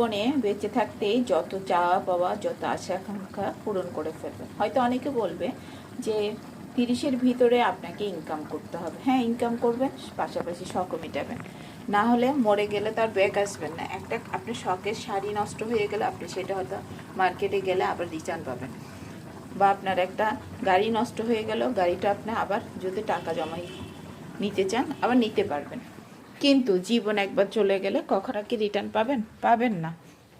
জীবনে বেঁচে থাকতেই যত চাওয়া পাওয়া, যত আশা আকাঙ্ক্ষা পূরণ করে ফেলবেন। হয়তো অনেকে বলবে যে, তিরিশের ভিতরে আপনাকে ইনকাম করতে হবে। হ্যাঁ ইনকাম করবেন, পাশাপাশি শখও মেটাবেন। না হলে মরে গেলে তার ব্যাগ আসবেন না। একটা আপনার শখের শাড়ি নষ্ট হয়ে গেলে আপনি সেটা হয়তো মার্কেটে গেলে আবার রিটার্ন পাবেন। বা আপনার একটা গাড়ি নষ্ট হয়ে গেল গাড়িটা আপনি আবার যদি টাকা জমাই নিতে চান, আবার নিতে পারবেন। কিন্তু জীবন একবার চলে গেলে কখনো কি রিটার্ন পাবেন? পাবেন না।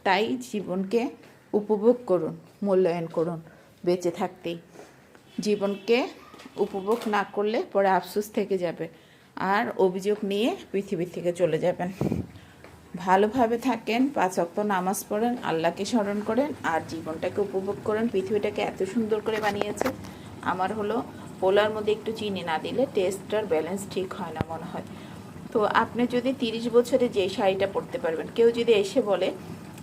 তাই জীবনকে উপভোগ করুন, মূল্যায়ন করুন, বেঁচে থাকতেই। জীবনকে উপভোগ না করলে পরে আফসোস থেকে যাবে আর অভিযোগ নিয়ে পৃথিবী থেকে চলে যাবেন। ভালোভাবে থাকেন, পাঁচ অক্ত নামাজ পড়েন, আল্লাহকে স্মরণ করেন আর জীবনটাকে উপভোগ করেন। পৃথিবীটাকে এত সুন্দর করে বানিয়েছে। আমার হলো পোলার মধ্যে একটু চিনি না দিলে টেস্টটার ব্যালেন্স ঠিক হয় না মনে হয়। তো আপনি যদি তিরিশ বছরে যে শাড়িটা পরতে পারবেন, কেউ যদি এসে বলে,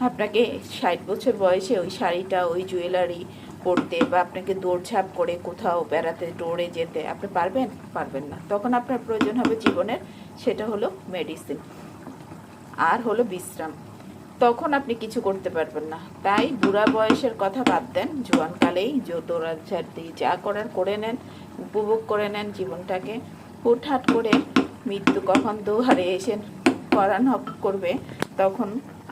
আপনাকে ষাট বছর বয়সে ওই শাড়িটা, ওই জুয়েলারি পরতে বা আপনাকে দৌড়ঝাঁপ করে কোথাও বেড়াতে, দৌড়ে যেতে, আপনি পারবেন? পারবেন না। তখন আপনার প্রয়োজন হবে জীবনের, সেটা হলো মেডিসিন আর হলো বিশ্রাম। তখন আপনি কিছু করতে পারবেন না। তাই বুড়া বয়সের কথা বাদ দেন। জোয়ানকালেই দৌড়াঝাড় দিয়ে যা করার করে নেন, উপভোগ করে নেন জীবনটাকে। হুটহাট করে মৃত্যু কখন দুহারে এসে করানো করবে, তখন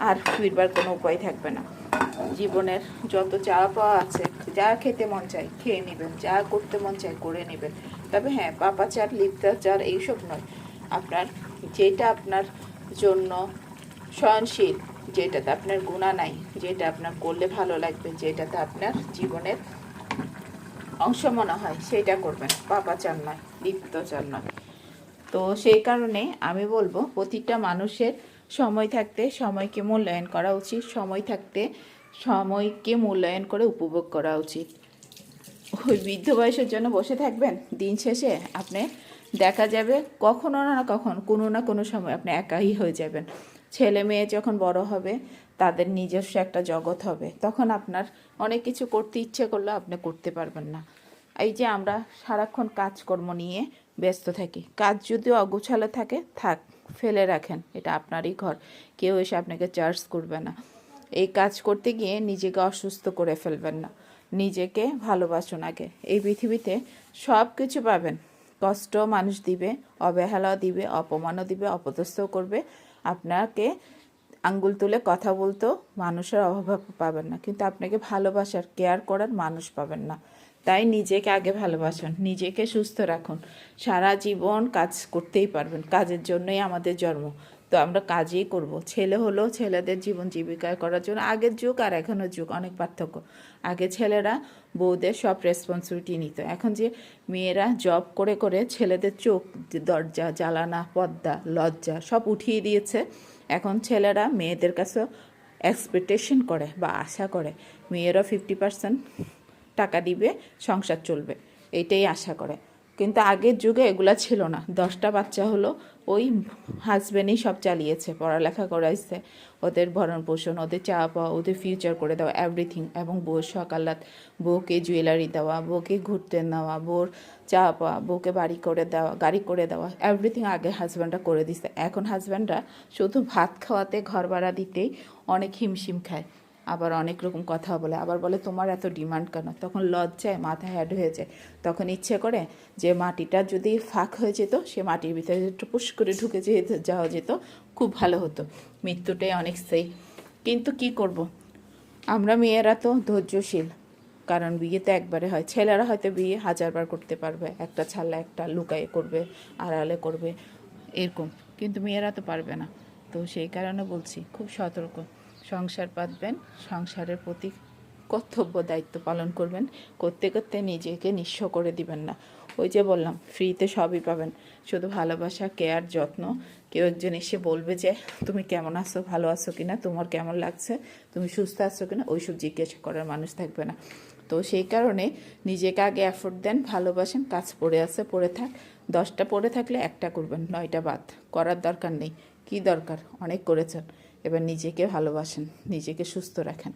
আর ফিরবার কোনো উপায় থাকবে না। জীবনের যত চাওয়া পাওয়া আছে, যা খেতে মন চায় খেয়ে নেবেন, যা করতে মন চায় করে নেবেন। তবে হ্যাঁ পাপাচার, লিপ্তাচার এইসব নয়। আপনার যেটা আপনার জন্য সহনশীল, যেটাতে আপনার গুণা নাই, যেটা আপনার করলে ভালো লাগবে, যেটাতে আপনার জীবনের অংশ মনে হয়, সেটা করবেন। পাপাচার নয়, লিপ্তচার নয়। তো সেই কারণে আমি বলব প্রতিটা মানুষের সময় থাকতে সময়কে মূল্যায়ন করা উচিত, সময় থাকতে সময়কে মূল্যায়ন করে উপভোগ করা উচিত। ওই বৃদ্ধ বয়সের জন্য বসে থাকবেন, দিন শেষে আপনি দেখা যাবে কখনো না কখন কোনো না কোনো সময় আপনি একাই হয়ে যাবেন। ছেলে মেয়ে যখন বড় হবে, তাদের নিজস্ব একটা জগৎ হবে। তখন আপনার অনেক কিছু করতে ইচ্ছে করলে আপনি করতে পারবেন না। এই যে আমরা সারাক্ষণ কাজকর্ম নিয়ে ব্যস্ত থাকি। কাজ যদি অগোছালো থাকে, থাক, ফেলে রাখেন, এটা আপনারই ঘর। কেউ এসে আপনাকে চার্জ করবে না। এই কাজ করতে গিয়ে নিজেকে অসুস্থ করে ফেলবেন না। নিজেকে ভালোবাসুন আগে। এই পৃথিবীতে সব কিছু পাবেন। কষ্ট মানুষ দিবে, অবহেলাও দিবে, অপমানও দিবে, অপদস্থও করবে। আপনাকে আঙ্গুল তুলে কথা বলতেও মানুষের অভাব পাবেন না। কিন্তু আপনাকে ভালোবাসার কেয়ার করার মানুষ পাবেন না। তাই নিজেকে আগে ভালোবাসুন, নিজেকে সুস্থ রাখুন। সারা জীবন কাজ করতেই পারবেন, কাজের জন্যই আমাদের জন্ম। তো আমরা কাজই করব। ছেলে হলো ছেলেদের জীবন জীবিকা করার জন্য আগের যুগ আর এখনের যুগ অনেক পার্থক্য। আগে ছেলেরা বউদের সব রেসপন্সিবিলিটি নিত। এখন যে মেয়েরা জব করে করে ছেলেদের চোখ, দরজা জ্বালানা পদ্মা লজ্জা সব উঠিয়ে দিয়েছে, এখন ছেলেরা মেয়েদের কাছে এক্সপেকটেশন করে বা আশা করে। মেয়েরা ফিফটি পার্সেন্ট টাকা দিবে, সংসার চলবে। এইটাই আশা করে। কিন্তু আগের যুগে এগুলা ছিল না। দশটা বাচ্চা হলো, ওই হাজব্যান্ডই সব চালিয়েছে, পড়ালেখা করাইছে। ওদের ভরণ পোষণ, ওদের চা পাওয়া, ওদের ফিউচার করে দেওয়া এভরিথিং এবং বউ সকালাত, বউকে জুয়েলারি দেওয়া, বউকে ঘুরতে নেওয়া, বউর চা পাওয়া, বউকে বাড়ি করে দেওয়া, গাড়ি করে দেওয়া এভরিথিং আগে হাজব্যান্ডরা করে দিছে। এখন হাজব্যান্ডরা শুধু ভাত খাওয়াতে ঘর ভাড়া দিতেই অনেক হিমশিম খায়। আবার অনেক রকম কথা বলে, আবার বলে, তোমার এত ডিমান্ড কেন? তখন লজ্জায় মাথা হ্যাড হয়ে যায়। তখন ইচ্ছে করে যে মাটিটা যদি ফাঁক হয়ে যেত, সে মাটির ভিতরে পুশ করে ঢুকে যেতে, যাওয়া যেত, খুব ভালো হতো। মৃত্যুটাই অনেক সেই কিন্তু কি করব। আমরা মেয়েরা তো ধৈর্যশীল, কারণ বিয়ে তো একবারে হয়। ছেলেরা হয়তো বিয়ে হাজারবার করতে পারবে, একটা ছাড়লে একটা লুকায়ে করবে, আড়ালে করবে, এরকম। কিন্তু মেয়েরা তো পারবে না। তো সেই কারণে বলছি, খুব সতর্ক। সংসার পাতবেন, সংসারের প্রতি কর্তব্য, দায়িত্ব পালন করবেন, করতে করতে নিজেকে নিঃস্ব করে দিবেন না। ওই যে বললাম, ফ্রিতে সবই পাবেন। শুধু ভালোবাসা, কেয়ার, যত্ন। কেউ একজন এসে বলবে যে, তুমি কেমন আছো? ভালো আছো কি না তোমার কেমন লাগছে? তুমি সুস্থ আছো কিনা? ওইসব জিজ্ঞাসা করার মানুষ থাকবে না। তো সেই কারণে নিজেকে আগে এফোর্ট দেন, ভালোবাসেন, কাজ পড়ে আছে, পড়ে থাক। দশটা পড়ে থাকলে একটা করবেন, নয়টা বাদ। করার দরকার নেই। কি দরকার? অনেক করেছেন। এবার নিজেকে ভালোবাসেন নিজেকে সুস্থ রাখেন।